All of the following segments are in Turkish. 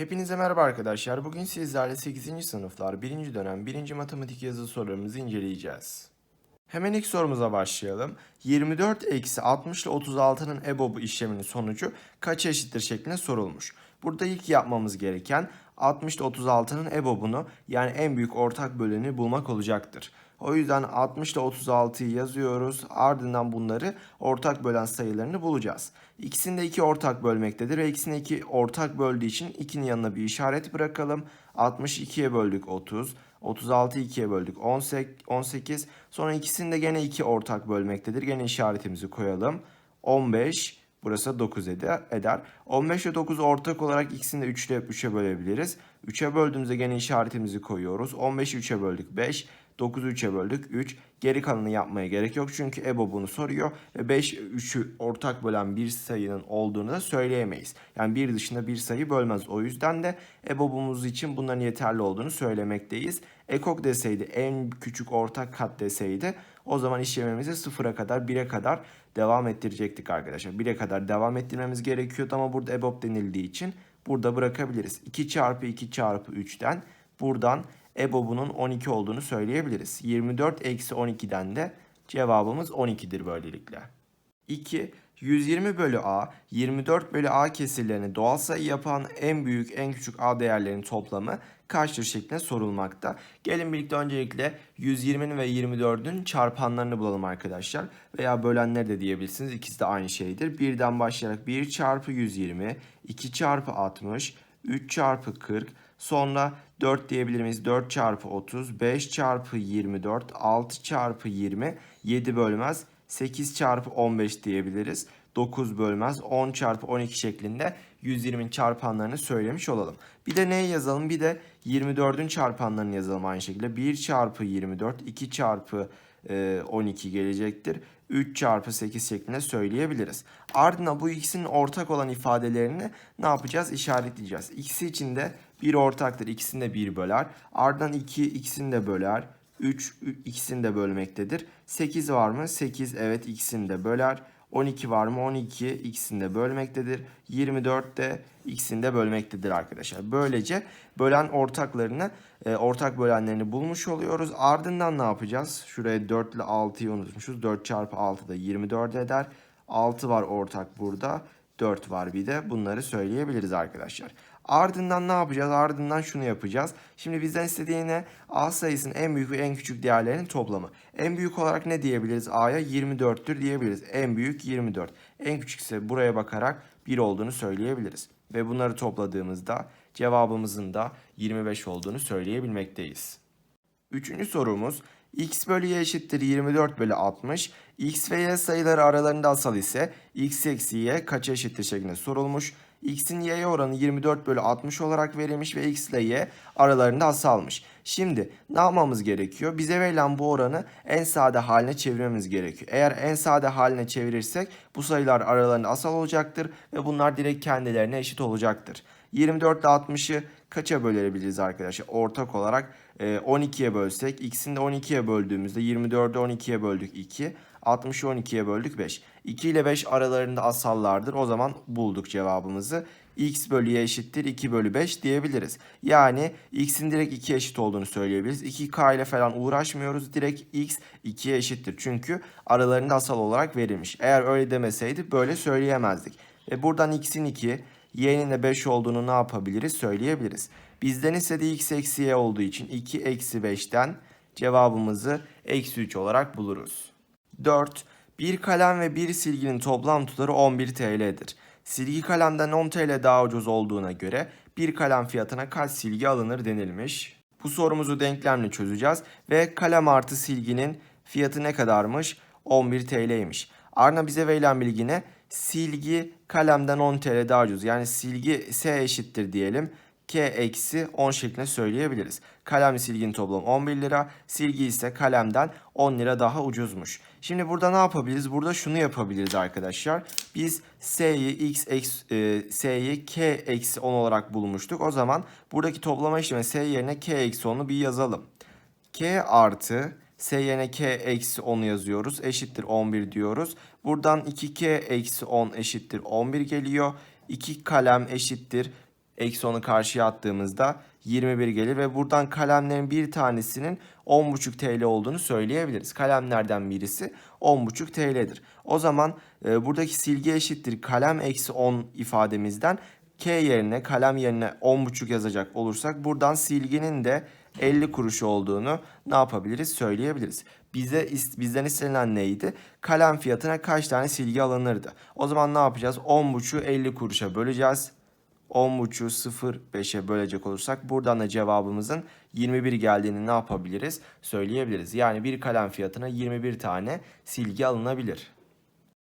Hepinize merhaba arkadaşlar. Bugün sizlerle 8. sınıflar 1. dönem 1. matematik yazılı sorularımızı inceleyeceğiz. Hemen ilk sorumuza başlayalım. 24 eksi 60 ile 36'nın EBOB işleminin sonucu kaç eşittir şeklinde sorulmuş. Burada ilk yapmamız gereken 60 ile 36'nın EBOB'unu yani en büyük ortak böleni bulmak olacaktır. O yüzden 60 ile 36'yı yazıyoruz. Ardından bunları ortak bölen sayılarını bulacağız. İkisini de 2 ortak bölmektedir ve ikisini 2 ortak böldüğü için 2'nin yanına bir işaret bırakalım. 62'ye böldük 30. 36'yı 2'ye böldük 18. Sonra ikisini de gene 2 ortak bölmektedir. Gene işaretimizi koyalım. 15 burası 9 eder. eder. 15 ve 9 ortak olarak ikisini de 3 ile 3'e bölebiliriz. 3'e böldüğümüzde gene işaretimizi koyuyoruz. 15'i 3'e böldük 5. 9'u 3'e böldük 3. Geri kalanını yapmaya gerek yok çünkü EBO bunu soruyor. Ve 5 3'ü ortak bölen bir sayının olduğunu da söyleyemeyiz. Yani bir dışında bir sayı bölmez. O yüzden de EBOB'umuz için bunların yeterli olduğunu söylemekteyiz. Ekok deseydi en küçük ortak kat deseydi o zaman işlememizi sıfıra kadar 1'e kadar devam ettirecektik arkadaşlar. 1'e kadar devam ettirmemiz gerekiyordu ama burada EBOB denildiği için burada bırakabiliriz. 2 çarpı 2 çarpı 3'ten buradan EBOB'unun 12 olduğunu söyleyebiliriz. 24 eksi 12'den de cevabımız 12'dir böylelikle. 2. 120 bölü A, 24 bölü A kesirlerini doğal sayı yapan en büyük en küçük A değerlerinin toplamı kaçtır şeklinde sorulmakta. Gelin birlikte öncelikle 120'nin ve 24'ün çarpanlarını bulalım arkadaşlar. Veya bölenleri de diyebilirsiniz. İkisi de aynı şeydir. Birden başlayarak 1 çarpı 120, 2 çarpı 60, 3 çarpı 40, Sonra 4 diyebilir miyiz? 4 çarpı 30, 5 çarpı 24, 6 çarpı 20, 7 bölmez. 8 çarpı 15 diyebiliriz. 9 bölmez. 10 çarpı 12 şeklinde 120'nin çarpanlarını söylemiş olalım. Bir de neyi yazalım? Bir de 24'ün çarpanlarını yazalım aynı şekilde. 1 çarpı 24, 2 çarpı 12 gelecektir. 3 çarpı 8 şeklinde söyleyebiliriz. Ardından bu ikisinin ortak olan ifadelerini ne yapacağız? İşaretleyeceğiz. İkisi için de 1 ortaktır. İkisini de 1 böler. Ardından 2 ikisini de böler. 3 ikisini de bölmektedir. 8 var mı? 8 evet ikisini de böler. 12 var mı? 12 ikisini bölmektedir. 24 de ikisini bölmektedir arkadaşlar. Böylece bölen ortaklarını, e, ortak bölenlerini bulmuş oluyoruz. Ardından ne yapacağız? Şuraya 4 ile 6'yı unutmuşuz. 4 çarpı 6 da 24 eder. 6 var ortak burada. 4 var bir de. Bunları söyleyebiliriz arkadaşlar. Ardından ne yapacağız? Ardından şunu yapacağız. Şimdi bizden istediği ne? A sayısının en büyük ve en küçük değerlerinin toplamı. En büyük olarak ne diyebiliriz? A'ya 24'tür diyebiliriz. En büyük 24. En küçük ise buraya bakarak 1 olduğunu söyleyebiliriz. Ve bunları topladığımızda cevabımızın da 25 olduğunu söyleyebilmekteyiz. Üçüncü sorumuz x bölü y eşittir 24 bölü 60. x ve y sayıları aralarında asal ise x eksi y kaça eşittir şeklinde sorulmuş. X'in y'ye oranı 24 bölü 60 olarak verilmiş ve x ile y aralarında asalmış. Şimdi ne yapmamız gerekiyor? Bize verilen bu oranı en sade haline çevirmemiz gerekiyor. Eğer en sade haline çevirirsek bu sayılar aralarında asal olacaktır ve bunlar direkt kendilerine eşit olacaktır. 24 ile 60'ı kaça bölebiliriz arkadaşlar? Ortak olarak 12'ye bölsek x'ini de 12'ye böldüğümüzde 24'ü 12'ye böldük 2. 60'ı 12'ye böldük 5. 2 ile 5 aralarında asallardır. O zaman bulduk cevabımızı. x bölü y eşittir 2 bölü 5 diyebiliriz. Yani x'in direkt 2 eşit olduğunu söyleyebiliriz. 2k ile falan uğraşmıyoruz. Direkt x 2'ye eşittir. Çünkü aralarında asal olarak verilmiş. Eğer öyle demeseydi böyle söyleyemezdik. Ve buradan x'in 2, y'nin de 5 olduğunu ne yapabiliriz? Söyleyebiliriz. Bizden istediği x eksi y olduğu için 2 eksi 5'ten cevabımızı eksi 3 olarak buluruz. 4. Bir kalem ve bir silginin toplam tutarı 11 TL'dir. Silgi kalemden 10 TL daha ucuz olduğuna göre bir kalem fiyatına kaç silgi alınır denilmiş. Bu sorumuzu denklemle çözeceğiz ve kalem artı silginin fiyatı ne kadarmış? 11 TL'ymiş. Ardından bize verilen bilgi ne? Silgi kalemden 10 TL daha ucuz. Yani silgi S eşittir diyelim. K eksi 10 şeklinde söyleyebiliriz. Kalem silginin toplamı 11 lira. Silgi ise kalemden 10 lira daha ucuzmuş. Şimdi burada ne yapabiliriz? Burada şunu yapabiliriz arkadaşlar. Biz S'yi X eksi, e, S'yi K eksi 10 olarak bulmuştuk. O zaman buradaki toplama işlemi S yerine K eksi 10'u bir yazalım. K artı S yerine K eksi 10'u yazıyoruz. Eşittir 11 diyoruz. Buradan 2K eksi 10 eşittir 11 geliyor. 2 kalem eşittir Eksi 10'u karşıya attığımızda 21 gelir ve buradan kalemlerin bir tanesinin 10,5 TL olduğunu söyleyebiliriz. Kalemlerden birisi 10,5 TL'dir. O zaman e, buradaki silgi eşittir kalem eksi 10 ifademizden K yerine kalem yerine 10,5 yazacak olursak buradan silginin de 50 kuruş olduğunu ne yapabiliriz söyleyebiliriz. Bize bizden istenilen neydi? Kalem fiyatına kaç tane silgi alınırdı? O zaman ne yapacağız? 10,5'u 50 kuruşa böleceğiz. 10.5'u 0.5'e bölecek olursak buradan da cevabımızın 21 geldiğini ne yapabiliriz? Söyleyebiliriz. Yani bir kalem fiyatına 21 tane silgi alınabilir.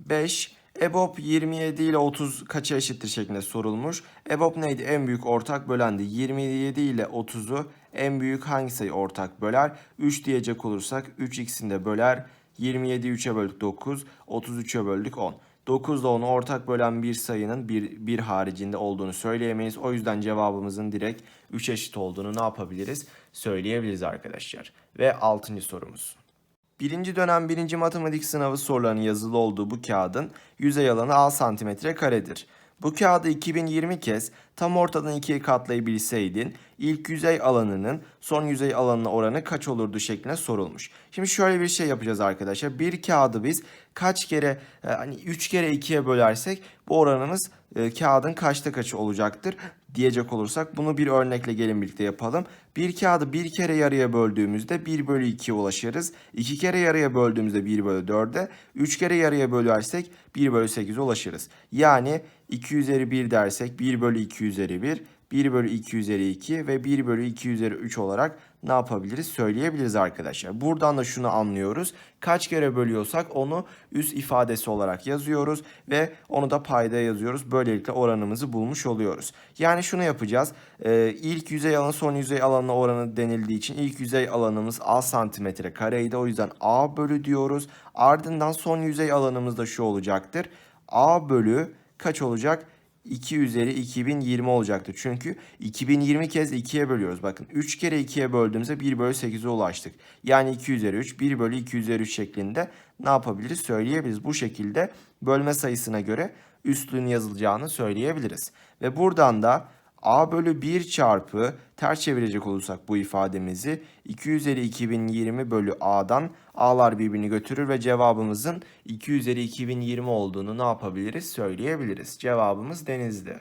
5. EBOB 27 ile 30 kaça eşittir şeklinde sorulmuş. EBOB neydi? En büyük ortak bölendi. 27 ile 30'u en büyük hangi sayı ortak böler? 3 diyecek olursak 3x'ini de böler. 27'yi 3'e böldük 9, 33'e böldük 10. 9 ile 10'u ortak bölen bir sayının bir, bir haricinde olduğunu söyleyemeyiz. O yüzden cevabımızın direkt 3 eşit olduğunu ne yapabiliriz? Söyleyebiliriz arkadaşlar. Ve 6. sorumuz. Birinci dönem birinci matematik sınavı sorularının yazılı olduğu bu kağıdın yüzey alanı 6 santimetre karedir. Bu kağıdı 2020 kez tam ortadan ikiye katlayabilseydin ilk yüzey alanının son yüzey alanına oranı kaç olurdu şeklinde sorulmuş. Şimdi şöyle bir şey yapacağız arkadaşlar. Bir kağıdı biz kaç kere e, hani 3 kere 2'ye bölersek bu oranımız e, kağıdın kaçta kaçı olacaktır diyecek olursak bunu bir örnekle gelin birlikte yapalım. Bir kağıdı bir kere yarıya böldüğümüzde 1 bölü 2'ye ulaşırız. 2 kere yarıya böldüğümüzde 1 bölü 4'e. 3 kere yarıya bölersek 1 bölü 8'e ulaşırız. Yani 2 üzeri 1 dersek 1 bölü 2 üzeri 1. 1 bölü 2 üzeri 2 ve 1 bölü 2 üzeri 3 olarak ne yapabiliriz söyleyebiliriz arkadaşlar. Buradan da şunu anlıyoruz. Kaç kere bölüyorsak onu üst ifadesi olarak yazıyoruz ve onu da payda yazıyoruz. Böylelikle oranımızı bulmuş oluyoruz. Yani şunu yapacağız. Ee, ilk yüzey alanı son yüzey alanına oranı denildiği için ilk yüzey alanımız A santimetre kareydi. O yüzden A bölü diyoruz. Ardından son yüzey alanımız da şu olacaktır. A bölü kaç olacak? 2 üzeri 2020 olacaktı. Çünkü 2020 kez 2'ye bölüyoruz. Bakın 3 kere 2'ye böldüğümüzde 1 bölü 8'e ulaştık. Yani 2 üzeri 3, 1 bölü 2 üzeri 3 şeklinde ne yapabiliriz? Söyleyebiliriz. Bu şekilde bölme sayısına göre üstlüğün yazılacağını söyleyebiliriz. Ve buradan da a bölü 1 çarpı ters çevirecek olursak bu ifademizi 2 üzeri 2020 bölü a'dan a'lar birbirini götürür ve cevabımızın 2 üzeri 2020 olduğunu ne yapabiliriz söyleyebiliriz. Cevabımız denizli.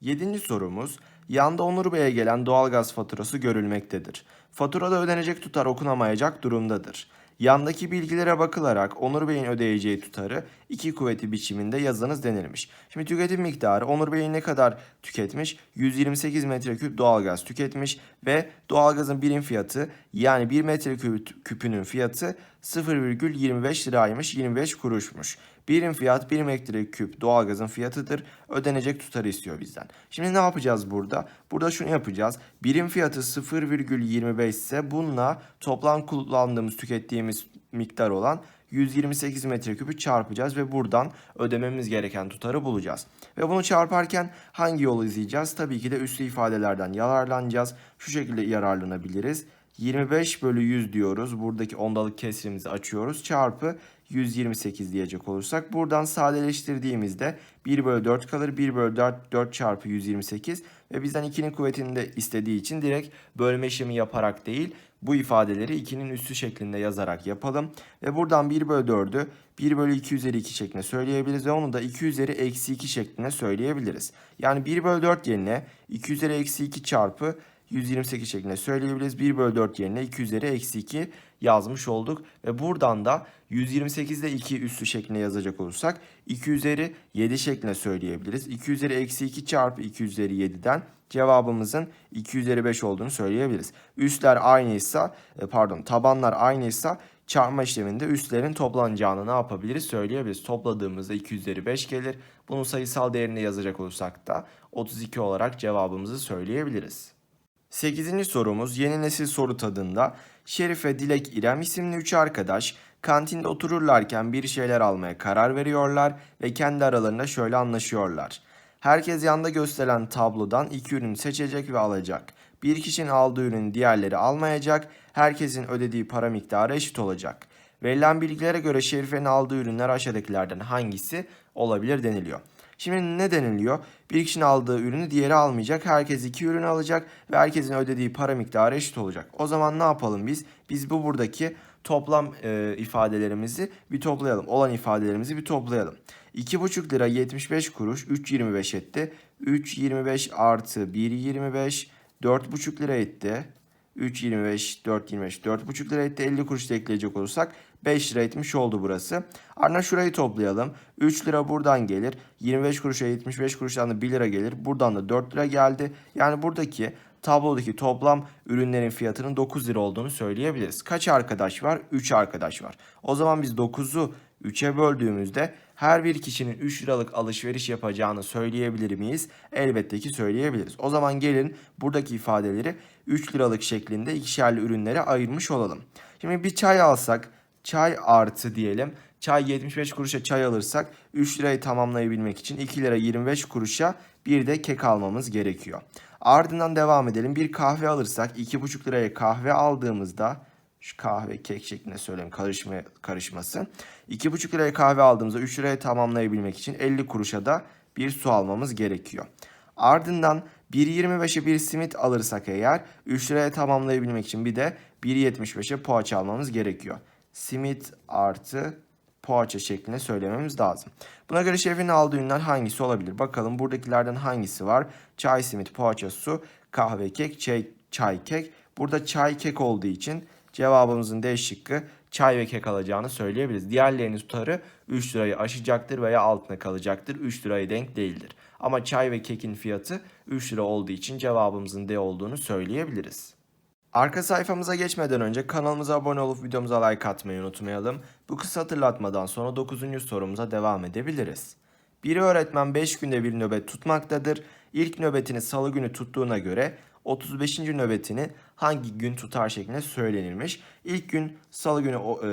Yedinci sorumuz yanda Onur Bey'e gelen doğalgaz faturası görülmektedir. Faturada ödenecek tutar okunamayacak durumdadır. Yandaki bilgilere bakılarak Onur Bey'in ödeyeceği tutarı iki kuvveti biçiminde yazınız denilmiş. Şimdi tüketim miktarı Onur Bey'in ne kadar tüketmiş? 128 metreküp doğalgaz tüketmiş ve doğalgazın birim fiyatı yani 1 metreküp küpünün fiyatı 0,25 liraymış 25 kuruşmuş. Birim fiyat 1 metreküp doğalgazın fiyatıdır. Ödenecek tutarı istiyor bizden. Şimdi ne yapacağız burada? Burada şunu yapacağız. Birim fiyatı 0,25 ise bununla toplam kullandığımız, tükettiğimiz miktar olan 128 metreküpü çarpacağız ve buradan ödememiz gereken tutarı bulacağız. Ve bunu çarparken hangi yolu izleyeceğiz? Tabii ki de üslü ifadelerden yararlanacağız. Şu şekilde yararlanabiliriz. 25 bölü 100 diyoruz. Buradaki ondalık kesrimizi açıyoruz. Çarpı 128 diyecek olursak. Buradan sadeleştirdiğimizde 1 bölü 4 kalır. 1 bölü 4, 4 çarpı 128 ve bizden 2'nin kuvvetini de istediği için direkt bölme işlemi yaparak değil bu ifadeleri 2'nin üssü şeklinde yazarak yapalım. Ve buradan 1 bölü 4'ü 1 bölü 2 üzeri 2 şeklinde söyleyebiliriz ve onu da 2 üzeri eksi 2 şeklinde söyleyebiliriz. Yani 1 bölü 4 yerine 2 üzeri eksi 2 çarpı 128 şeklinde söyleyebiliriz. 1 bölü 4 yerine 2 üzeri eksi 2 yazmış olduk. Ve buradan da 128'de 2 üssü şeklinde yazacak olursak 2 üzeri 7 şeklinde söyleyebiliriz. 2 üzeri eksi 2 çarpı 2 üzeri 7'den cevabımızın 2 üzeri 5 olduğunu söyleyebiliriz. Üstler aynıysa e, pardon tabanlar aynıysa çarpma işleminde üstlerin toplanacağını ne yapabiliriz söyleyebiliriz. Topladığımızda 2 üzeri 5 gelir. Bunun sayısal değerini yazacak olursak da 32 olarak cevabımızı söyleyebiliriz. 8. sorumuz yeni nesil soru tadında Şerife, Dilek, İrem isimli üç arkadaş kantinde otururlarken bir şeyler almaya karar veriyorlar ve kendi aralarında şöyle anlaşıyorlar. Herkes yanda gösterilen tablodan iki ürün seçecek ve alacak. Bir kişinin aldığı ürünü diğerleri almayacak. Herkesin ödediği para miktarı eşit olacak. Verilen bilgilere göre Şerife'nin aldığı ürünler aşağıdakilerden hangisi olabilir deniliyor. Şimdi ne deniliyor? Bir kişinin aldığı ürünü diğeri almayacak. Herkes iki ürünü alacak ve herkesin ödediği para miktarı eşit olacak. O zaman ne yapalım biz? Biz bu buradaki toplam e, ifadelerimizi bir toplayalım. Olan ifadelerimizi bir toplayalım. 2,5 lira 75 kuruş 3.25 etti. 3.25 artı 1.25 4,5 lira etti. 3.25, 4.25, 4,5 lira etti. 50 kuruş da ekleyecek olursak 5 lira etmiş oldu burası. Ardından şurayı toplayalım. 3 lira buradan gelir. 25 kuruşa 75 kuruştan da 1 lira gelir. Buradan da 4 lira geldi. Yani buradaki tablodaki toplam ürünlerin fiyatının 9 lira olduğunu söyleyebiliriz. Kaç arkadaş var? 3 arkadaş var. O zaman biz 9'u 3'e böldüğümüzde her bir kişinin 3 liralık alışveriş yapacağını söyleyebilir miyiz? Elbette ki söyleyebiliriz. O zaman gelin buradaki ifadeleri 3 liralık şeklinde ikişerli ürünlere ayırmış olalım. Şimdi bir çay alsak çay artı diyelim. Çay 75 kuruşa çay alırsak 3 lirayı tamamlayabilmek için 2 lira 25 kuruşa bir de kek almamız gerekiyor. Ardından devam edelim. Bir kahve alırsak 2,5 liraya kahve aldığımızda şu kahve kek şeklinde söyleyeyim karışma, karışması. 2,5 liraya kahve aldığımızda 3 liraya tamamlayabilmek için 50 kuruşa da bir su almamız gerekiyor. Ardından 1.25'e bir simit alırsak eğer 3 liraya tamamlayabilmek için bir de 1.75'e poğaça almamız gerekiyor. Simit artı poğaça şeklinde söylememiz lazım. Buna göre şefin aldığı ürünler hangisi olabilir? Bakalım buradakilerden hangisi var? Çay, simit, poğaça, su, kahve, kek, çay, çay, kek. Burada çay, kek olduğu için cevabımızın D şıkkı çay ve kek alacağını söyleyebiliriz. Diğerlerinin tutarı 3 lirayı aşacaktır veya altına kalacaktır. 3 liraya denk değildir. Ama çay ve kekin fiyatı 3 lira olduğu için cevabımızın D olduğunu söyleyebiliriz. Arka sayfamıza geçmeden önce kanalımıza abone olup videomuza like atmayı unutmayalım. Bu kısa hatırlatmadan sonra 9. sorumuza devam edebiliriz. Bir öğretmen 5 günde bir nöbet tutmaktadır. İlk nöbetini salı günü tuttuğuna göre 35. nöbetini hangi gün tutar şeklinde söylenilmiş. İlk gün salı günü e,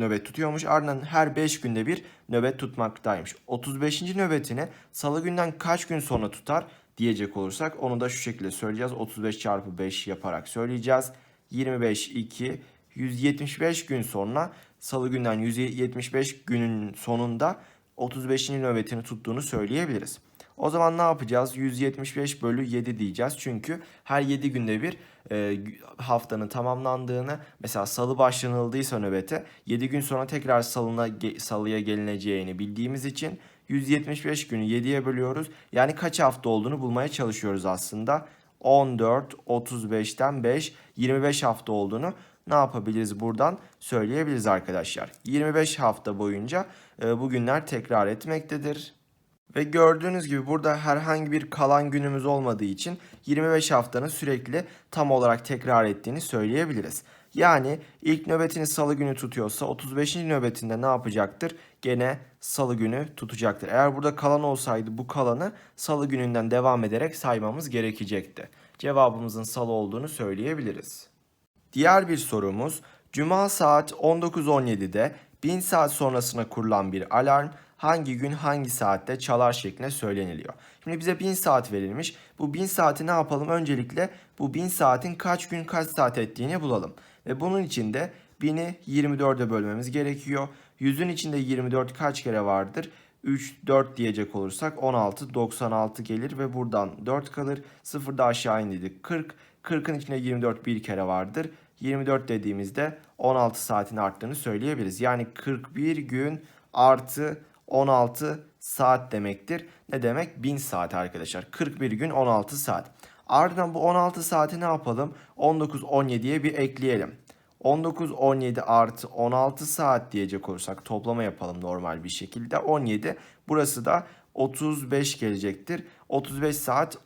nöbet tutuyormuş. Ardından her 5 günde bir nöbet tutmaktaymış. 35. nöbetini salı günden kaç gün sonra tutar diyecek olursak onu da şu şekilde söyleyeceğiz. 35 çarpı 5 yaparak söyleyeceğiz. 25, 2, 175 gün sonra salı günden 175 günün sonunda 35. nöbetini tuttuğunu söyleyebiliriz. O zaman ne yapacağız? 175 bölü 7 diyeceğiz. Çünkü her 7 günde bir e, haftanın tamamlandığını mesela salı başlanıldıysa nöbete 7 gün sonra tekrar salına, salıya gelineceğini bildiğimiz için 175 günü 7'ye bölüyoruz. Yani kaç hafta olduğunu bulmaya çalışıyoruz aslında. 14, 35'ten 5, 25 hafta olduğunu ne yapabiliriz buradan söyleyebiliriz arkadaşlar. 25 hafta boyunca e, bu günler tekrar etmektedir. Ve gördüğünüz gibi burada herhangi bir kalan günümüz olmadığı için 25 haftanın sürekli tam olarak tekrar ettiğini söyleyebiliriz. Yani ilk nöbetini salı günü tutuyorsa 35. nöbetinde ne yapacaktır? Gene salı günü tutacaktır. Eğer burada kalan olsaydı bu kalanı salı gününden devam ederek saymamız gerekecekti. Cevabımızın salı olduğunu söyleyebiliriz. Diğer bir sorumuz Cuma saat 19.17'de 1000 saat sonrasına kurulan bir alarm hangi gün hangi saatte çalar şeklinde söyleniliyor. Şimdi bize 1000 saat verilmiş. Bu 1000 saati ne yapalım? Öncelikle bu 1000 saatin kaç gün kaç saat ettiğini bulalım. Ve bunun için de 1000'i 24'e bölmemiz gerekiyor. 100'ün içinde 24 kaç kere vardır? 3, 4 diyecek olursak 16, 96 gelir ve buradan 4 kalır. 0 da aşağı indirdik 40. 40'ın içinde 24 bir kere vardır. 24 dediğimizde 16 saatin arttığını söyleyebiliriz. Yani 41 gün artı 16 saat demektir. Ne demek? 1000 saat arkadaşlar. 41 gün 16 saat. Ardından bu 16 saati ne yapalım? 19, 17'ye bir ekleyelim. 19, 17 artı 16 saat diyecek olursak toplama yapalım normal bir şekilde. 17 burası da 35 gelecektir. 35 saat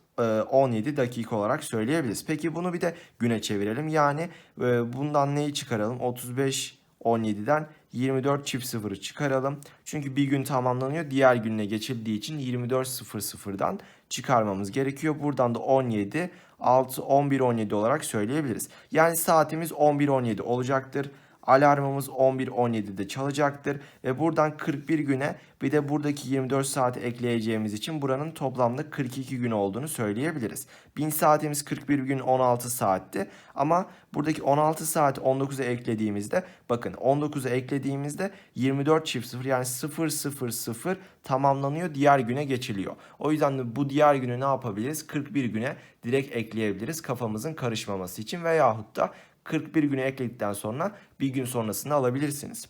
17 dakika olarak söyleyebiliriz. Peki bunu bir de güne çevirelim. Yani bundan neyi çıkaralım? 35 17'den 24 çift sıfırı çıkaralım. Çünkü bir gün tamamlanıyor. Diğer gününe geçildiği için 24.00'dan çıkarmamız gerekiyor. Buradan da 17, 6, 11, 17 olarak söyleyebiliriz. Yani saatimiz 11, 17 olacaktır. Alarmımız 11.17'de çalacaktır ve buradan 41 güne bir de buradaki 24 saati ekleyeceğimiz için buranın toplamda 42 gün olduğunu söyleyebiliriz. 1000 saatimiz 41 gün 16 saatti ama buradaki 16 saati 19'a eklediğimizde bakın 19'a eklediğimizde 24 çift 0 yani 0 0 0 tamamlanıyor diğer güne geçiliyor. O yüzden de bu diğer günü ne yapabiliriz? 41 güne direkt ekleyebiliriz kafamızın karışmaması için veyahut da 41 güne ekledikten sonra bir gün sonrasını alabilirsiniz.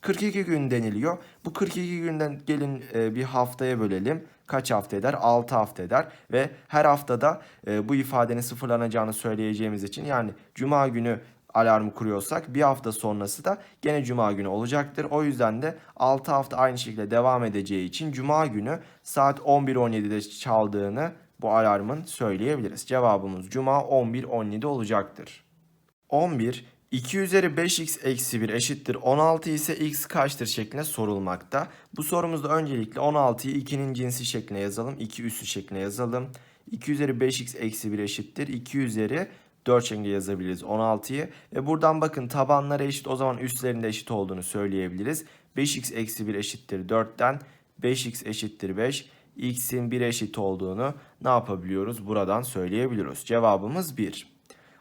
42 gün deniliyor. Bu 42 günden gelin e, bir haftaya bölelim. Kaç hafta eder? 6 hafta eder ve her haftada e, bu ifadenin sıfırlanacağını söyleyeceğimiz için yani cuma günü alarmı kuruyorsak bir hafta sonrası da gene cuma günü olacaktır. O yüzden de 6 hafta aynı şekilde devam edeceği için cuma günü saat 11.17'de çaldığını bu alarmın söyleyebiliriz. Cevabımız cuma 11.17 olacaktır. 11 2 üzeri 5x eksi 1 eşittir 16 ise x kaçtır şeklinde sorulmakta. Bu sorumuzda öncelikle 16'yı 2'nin cinsi şekline yazalım. 2 üssü şekline yazalım. 2 üzeri 5x eksi 1 eşittir. 2 üzeri 4 şeklinde yazabiliriz 16'yı. Ve buradan bakın tabanları eşit o zaman üstlerinde eşit olduğunu söyleyebiliriz. 5x eksi 1 eşittir 4'ten 5x eşittir 5. x'in 1 eşit olduğunu ne yapabiliyoruz? Buradan söyleyebiliyoruz. Cevabımız 1.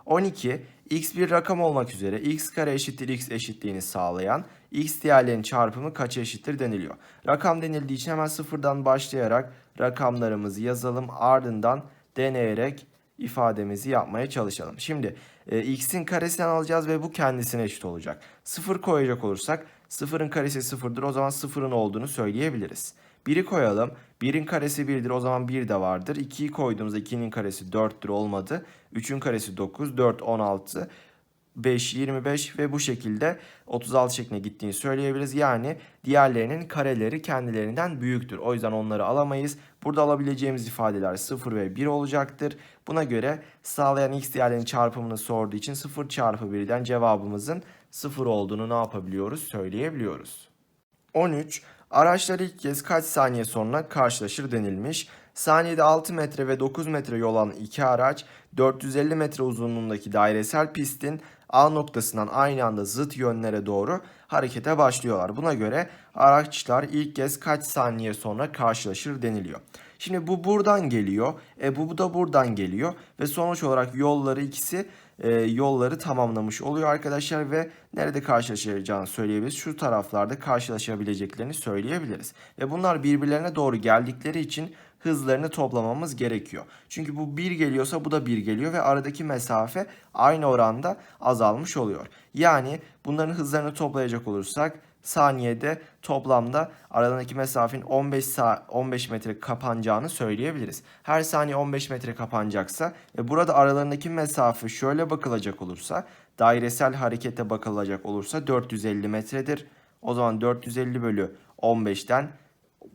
12 x bir rakam olmak üzere x kare eşittir x eşitliğini sağlayan x değerlerinin çarpımı kaça eşittir deniliyor. Rakam denildiği için hemen sıfırdan başlayarak rakamlarımızı yazalım ardından deneyerek ifademizi yapmaya çalışalım. Şimdi e, x'in karesini alacağız ve bu kendisine eşit olacak. Sıfır koyacak olursak sıfırın karesi sıfırdır o zaman sıfırın olduğunu söyleyebiliriz. 1'i koyalım. 1'in karesi 1'dir o zaman 1 de vardır. 2'yi koyduğumuzda 2'nin karesi 4'tür olmadı. 3'ün karesi 9, 4, 16, 5, 25 ve bu şekilde 36 şeklinde gittiğini söyleyebiliriz. Yani diğerlerinin kareleri kendilerinden büyüktür. O yüzden onları alamayız. Burada alabileceğimiz ifadeler 0 ve 1 olacaktır. Buna göre sağlayan x değerlerinin çarpımını sorduğu için 0 çarpı 1'den cevabımızın 0 olduğunu ne yapabiliyoruz? Söyleyebiliyoruz. 13. Araçlar ilk kez kaç saniye sonra karşılaşır denilmiş. Saniyede 6 metre ve 9 metre yol alan iki araç 450 metre uzunluğundaki dairesel pistin A noktasından aynı anda zıt yönlere doğru harekete başlıyorlar. Buna göre araçlar ilk kez kaç saniye sonra karşılaşır deniliyor. Şimdi bu buradan geliyor. E bu da buradan geliyor ve sonuç olarak yolları ikisi e, yolları tamamlamış oluyor arkadaşlar ve nerede karşılaşacağını söyleyebiliriz. Şu taraflarda karşılaşabileceklerini söyleyebiliriz. Ve bunlar birbirlerine doğru geldikleri için hızlarını toplamamız gerekiyor. Çünkü bu 1 geliyorsa bu da 1 geliyor ve aradaki mesafe aynı oranda azalmış oluyor. Yani bunların hızlarını toplayacak olursak saniyede toplamda aralarındaki mesafenin 15 sa 15 metre kapanacağını söyleyebiliriz. Her saniye 15 metre kapanacaksa ve burada aralarındaki mesafe şöyle bakılacak olursa dairesel harekete bakılacak olursa 450 metredir. O zaman 450 bölü 15'ten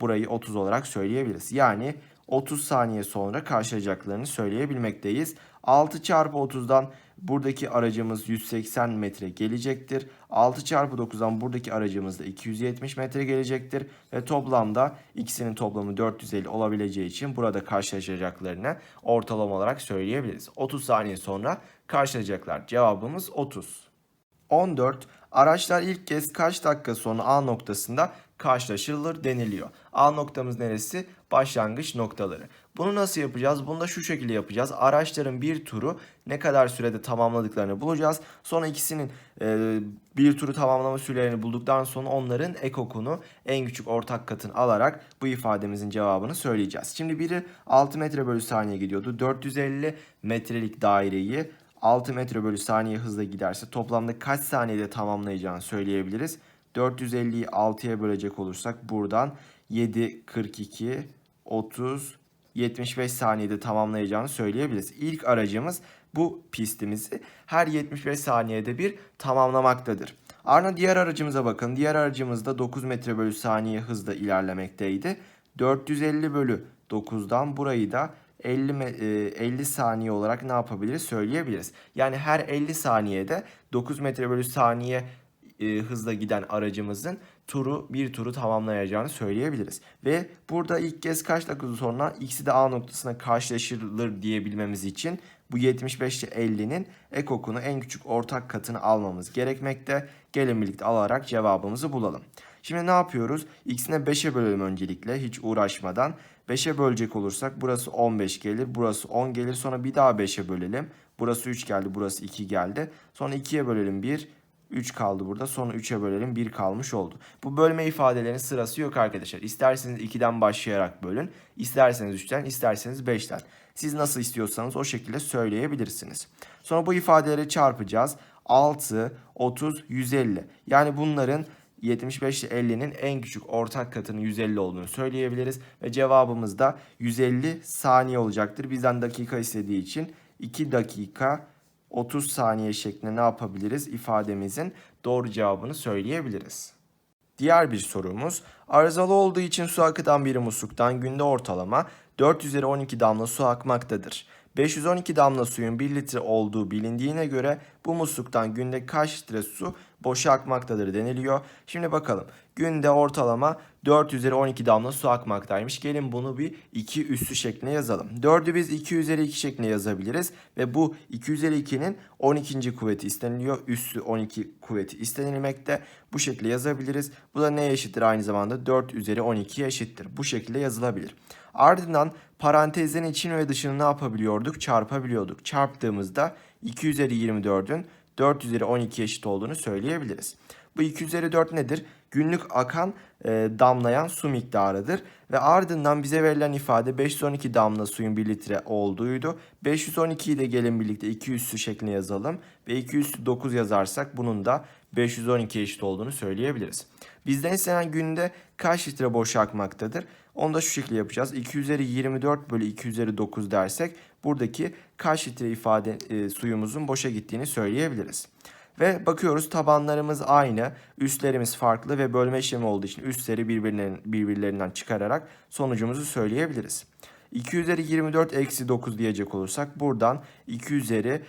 burayı 30 olarak söyleyebiliriz. Yani 30 saniye sonra karşılayacaklarını söyleyebilmekteyiz. 6 çarpı 30'dan buradaki aracımız 180 metre gelecektir. 6 çarpı 9'dan buradaki aracımız da 270 metre gelecektir. Ve toplamda ikisinin toplamı 450 olabileceği için burada karşılaşacaklarını ortalama olarak söyleyebiliriz. 30 saniye sonra karşılayacaklar. Cevabımız 30. 14. Araçlar ilk kez kaç dakika sonra A noktasında karşılaşılır deniliyor. A noktamız neresi? Başlangıç noktaları. Bunu nasıl yapacağız? Bunu da şu şekilde yapacağız. Araçların bir turu ne kadar sürede tamamladıklarını bulacağız. Sonra ikisinin e, bir turu tamamlama sürelerini bulduktan sonra onların ekokunu en küçük ortak katını alarak bu ifademizin cevabını söyleyeceğiz. Şimdi biri 6 metre bölü saniye gidiyordu. 450 metrelik daireyi 6 metre bölü saniye hızla giderse toplamda kaç saniyede tamamlayacağını söyleyebiliriz. 450'yi 6'ya bölecek olursak buradan 7, 42, 30, 75 saniyede tamamlayacağını söyleyebiliriz. İlk aracımız bu pistimizi her 75 saniyede bir tamamlamaktadır. Ardından diğer aracımıza bakın. Diğer aracımız da 9 metre bölü saniye hızla ilerlemekteydi. 450 bölü 9'dan burayı da 50, 50 saniye olarak ne yapabiliriz söyleyebiliriz. Yani her 50 saniyede 9 metre bölü saniye e, hızla giden aracımızın turu bir turu tamamlayacağını söyleyebiliriz. Ve burada ilk kez kaç dakika sonra x'i de A noktasına karşılaşılır diyebilmemiz için bu 75 ile 50'nin ekokunu en küçük ortak katını almamız gerekmekte. Gelin birlikte alarak cevabımızı bulalım. Şimdi ne yapıyoruz? X'ine 5'e bölelim öncelikle hiç uğraşmadan. 5'e bölecek olursak burası 15 gelir, burası 10 gelir. Sonra bir daha 5'e bölelim. Burası 3 geldi, burası 2 geldi. Sonra 2'ye bölelim 1, 3 kaldı burada. Sonra 3'e bölelim 1 kalmış oldu. Bu bölme ifadelerinin sırası yok arkadaşlar. İsterseniz 2'den başlayarak bölün. isterseniz 3'ten, isterseniz 5'ten. Siz nasıl istiyorsanız o şekilde söyleyebilirsiniz. Sonra bu ifadeleri çarpacağız. 6, 30, 150. Yani bunların 75 ile 50'nin en küçük ortak katının 150 olduğunu söyleyebiliriz. Ve cevabımız da 150 saniye olacaktır. Bizden dakika istediği için 2 dakika 30 saniye şeklinde ne yapabiliriz? İfademizin doğru cevabını söyleyebiliriz. Diğer bir sorumuz. Arızalı olduğu için su akıtan bir musluktan günde ortalama 4 üzeri 12 damla su akmaktadır. 512 damla suyun 1 litre olduğu bilindiğine göre bu musluktan günde kaç litre su boşa akmaktadır deniliyor. Şimdi bakalım. Günde ortalama 4 üzeri 12 damla su akmaktaymış. Gelin bunu bir 2 üssü şeklinde yazalım. 4'ü biz 2 üzeri 2 şeklinde yazabiliriz. Ve bu 2 üzeri 2'nin 12. kuvveti isteniliyor. Üssü 12 kuvveti istenilmekte. Bu şekilde yazabiliriz. Bu da neye eşittir aynı zamanda? 4 üzeri 12'ye eşittir. Bu şekilde yazılabilir. Ardından parantezlerin içini ve dışını ne yapabiliyorduk? Çarpabiliyorduk. Çarptığımızda 2 üzeri 24'ün 4 üzeri 12 eşit olduğunu söyleyebiliriz. Bu 2 üzeri 4 nedir? Günlük akan e, damlayan su miktarıdır. Ve ardından bize verilen ifade 512 damla suyun 1 litre olduğuydu. 512'yi de gelin birlikte 2 üssü şeklinde yazalım. Ve 2 üssü 9 yazarsak bunun da 512 eşit olduğunu söyleyebiliriz. Bizden istenen günde kaç litre boş akmaktadır? Onu da şu şekilde yapacağız. 2 üzeri 24 bölü 2 üzeri 9 dersek buradaki kaç litre ifade e, suyumuzun boşa gittiğini söyleyebiliriz. Ve bakıyoruz tabanlarımız aynı, üstlerimiz farklı ve bölme işlemi olduğu için üstleri birbirlerinden, birbirlerinden çıkararak sonucumuzu söyleyebiliriz. 2 üzeri 24 eksi 9 diyecek olursak buradan 2 üzeri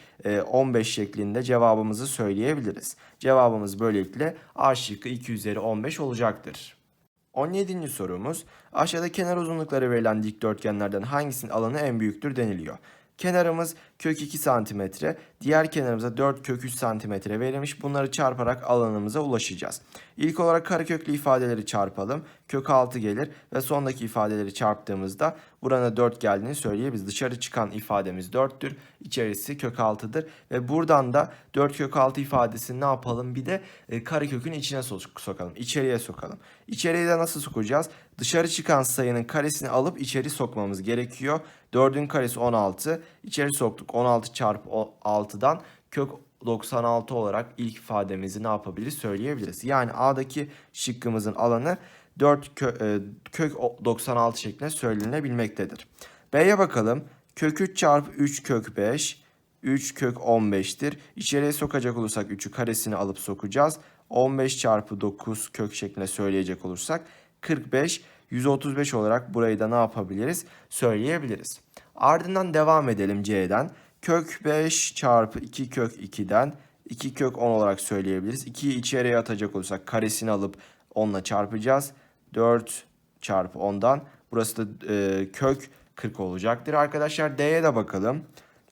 15 şeklinde cevabımızı söyleyebiliriz. Cevabımız böylelikle A şıkkı 2 üzeri 15 olacaktır. 17. sorumuz aşağıda kenar uzunlukları verilen dikdörtgenlerden hangisinin alanı en büyüktür deniliyor. Kenarımız kök 2 cm, diğer kenarımıza 4 kök 3 cm verilmiş. Bunları çarparak alanımıza ulaşacağız. İlk olarak kareköklü ifadeleri çarpalım. Kök 6 gelir ve sondaki ifadeleri çarptığımızda burana 4 geldiğini söyleyebiliriz. Dışarı çıkan ifademiz 4'tür. İçerisi kök 6'dır ve buradan da 4 kök 6 ifadesini ne yapalım? Bir de e, karekökün içine so- sokalım. İçeriye sokalım. İçeriye de nasıl sokacağız? Dışarı çıkan sayının karesini alıp içeri sokmamız gerekiyor. 4'ün karesi 16. İçeri soktuk. 16 çarpı 6'dan kök 96 olarak ilk ifademizi ne yapabiliriz söyleyebiliriz. Yani A'daki şıkkımızın alanı 4 kö, e, kök 96 şeklinde söylenebilmektedir. B'ye bakalım. Kök 3 çarpı 3 kök 5. 3 kök 15'tir. İçeriye sokacak olursak 3'ü karesini alıp sokacağız. 15 çarpı 9 kök şeklinde söyleyecek olursak 45 135 olarak burayı da ne yapabiliriz? Söyleyebiliriz. Ardından devam edelim C'den. Kök 5 çarpı 2 kök 2'den 2 kök 10 olarak söyleyebiliriz. 2'yi içeriye atacak olursak karesini alıp 10 ile çarpacağız. 4 çarpı 10'dan burası da e, kök 40 olacaktır. Arkadaşlar D'ye de bakalım.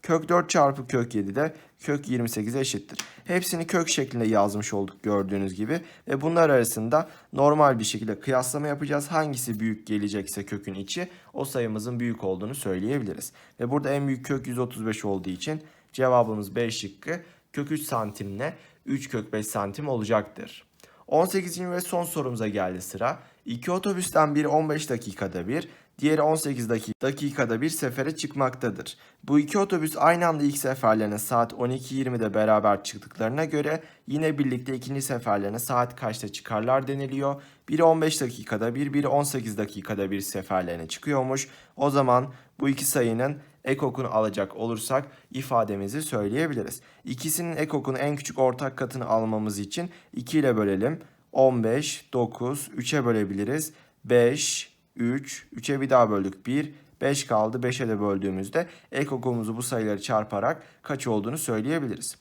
Kök 4 çarpı kök 7 de kök 28'e eşittir. Hepsini kök şeklinde yazmış olduk gördüğünüz gibi. Ve bunlar arasında normal bir şekilde kıyaslama yapacağız. Hangisi büyük gelecekse kökün içi o sayımızın büyük olduğunu söyleyebiliriz. Ve burada en büyük kök 135 olduğu için cevabımız B şıkkı kök 3 santimle 3 kök 5 santim olacaktır. 18. ve son sorumuza geldi sıra. İki otobüsten biri 15 dakikada bir, diğeri 18 dakikada bir sefere çıkmaktadır. Bu iki otobüs aynı anda ilk seferlerine saat 12.20'de beraber çıktıklarına göre yine birlikte ikinci seferlerine saat kaçta çıkarlar deniliyor. Biri 15 dakikada bir, biri 18 dakikada bir seferlerine çıkıyormuş. O zaman bu iki sayının ekokunu alacak olursak ifademizi söyleyebiliriz. İkisinin ekokunu en küçük ortak katını almamız için 2 ile bölelim. 15, 9, 3'e bölebiliriz. 5, 3, 3'e bir daha böldük 1, 5 kaldı. 5'e de böldüğümüzde ekokumuzu bu sayıları çarparak kaç olduğunu söyleyebiliriz.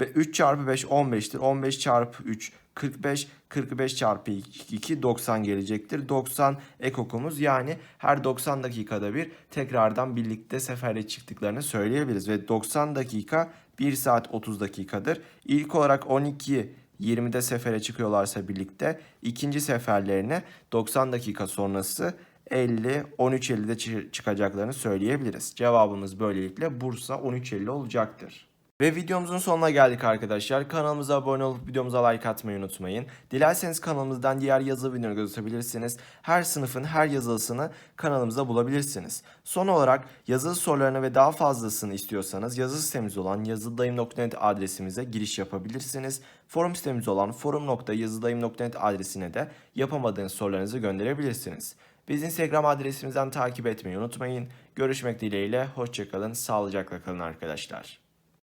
3 çarpı 5 15'tir. 15 çarpı 3 45, 45 çarpı 2 90 gelecektir. 90 ek okumuz yani her 90 dakikada bir tekrardan birlikte sefere çıktıklarını söyleyebiliriz. Ve 90 dakika 1 saat 30 dakikadır. İlk olarak 12 20'de sefere çıkıyorlarsa birlikte ikinci seferlerine 90 dakika sonrası 50, 13.50'de çı- çıkacaklarını söyleyebiliriz. Cevabımız böylelikle Bursa 13.50 olacaktır. Ve videomuzun sonuna geldik arkadaşlar. Kanalımıza abone olup videomuza like atmayı unutmayın. Dilerseniz kanalımızdan diğer yazılı videoları gözetebilirsiniz. Her sınıfın her yazılısını kanalımızda bulabilirsiniz. Son olarak yazılı sorularını ve daha fazlasını istiyorsanız yazı sitemiz olan yazıldayım.net adresimize giriş yapabilirsiniz. Forum sitemiz olan forum.yazıldayım.net adresine de yapamadığınız sorularınızı gönderebilirsiniz. Biz Instagram adresimizden takip etmeyi unutmayın. Görüşmek dileğiyle, hoşçakalın, sağlıcakla kalın arkadaşlar.